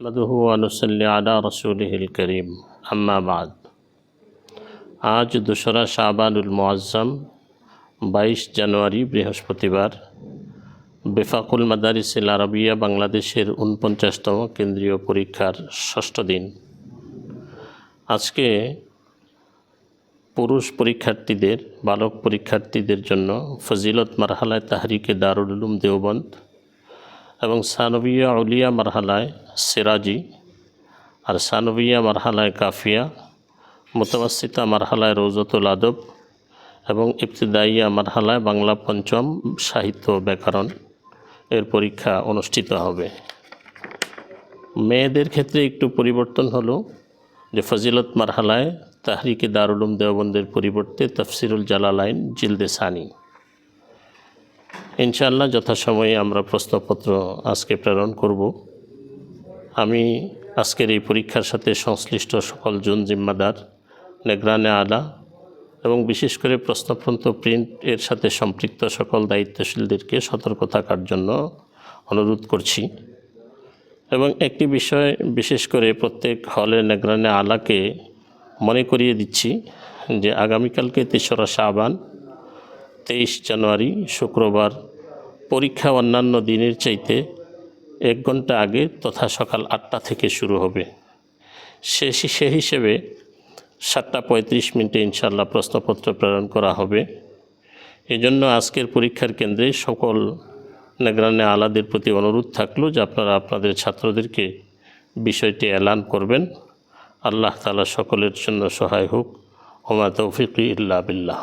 নদহু রসুলহিল করিম আম্মাবাদ আজ দোসরা শাহবানুল মোয়াজ্জম বাইশ জানুয়ারি বৃহস্পতিবার, বেফাকুল মাদারিসিল আরবিয়া বাংলাদেশের উনপঞ্চাশতম কেন্দ্রীয় পরীক্ষার ষষ্ঠ দিন। আজকে পুরুষ পরীক্ষার্থীদের, বালক পরীক্ষার্থীদের জন্য ফজিলত মারহালায় তাহরিকে দারুল উলুম দেওবন্দ এবং সানবিয়া উলিয়া মারহালায় সিরাজি আর সানবিয়া মারহালায় কাফিয়া মোতাবাসিতা মারহালায় রৌজতুল আদব এবং ইবতদাইয়া মারহালায় বাংলা পঞ্চম সাহিত্য ব্যাকরণ এর পরীক্ষা অনুষ্ঠিত হবে। মেয়েদের ক্ষেত্রে একটু পরিবর্তন হলো যে ফজিলত মারহালায় তাহরিকে দারুলুম দেওবন্দের পরিবর্তে তফসিরুল জালালাইন জিলদে সানি। ইনশাআল্লাহ যথাসময়ে আমরা প্রশ্নপত্র আজকে প্রেরণ করব। আমি আজকের এই পরীক্ষার সাথে সংশ্লিষ্ট সকল জুন জিম্মাদার, নেগ্রানে আলা এবং বিশেষ করে প্রশ্নপত্র প্রিন্ট এর সাথে সম্পৃক্ত সকল দায়িত্বশীলদেরকে সতর্ক থাকার জন্য অনুরোধ করছি এবং একটি বিষয় বিশেষ করে প্রত্যেক হলে নেগ্রানে আলাকে মনে করিয়ে দিচ্ছি যে আগামীকালকে তেসরা শাবান, তেইশ জানুয়ারি, শুক্রবার পরীক্ষা অন্যান্য দিনের চাইতে এক ঘণ্টা আগে তথা সকাল আটটা থেকে শুরু হবে। সে সে হিসেবে সাতটা পঁয়ত্রিশ মিনিটে ইনশাল্লাহ প্রশ্নপত্র প্রেরণ করা হবে। এজন্য আজকের পরীক্ষার কেন্দ্রে সকল নেগ্রানে আলাদের প্রতি অনুরোধ থাকল যে আপনারা আপনাদের ছাত্রদেরকে বিষয়টি এলান করবেন। আল্লাহ তালা সকলের জন্য সহায় হোক। ওমা তৌফিক ইল্লা বিল্লাহ।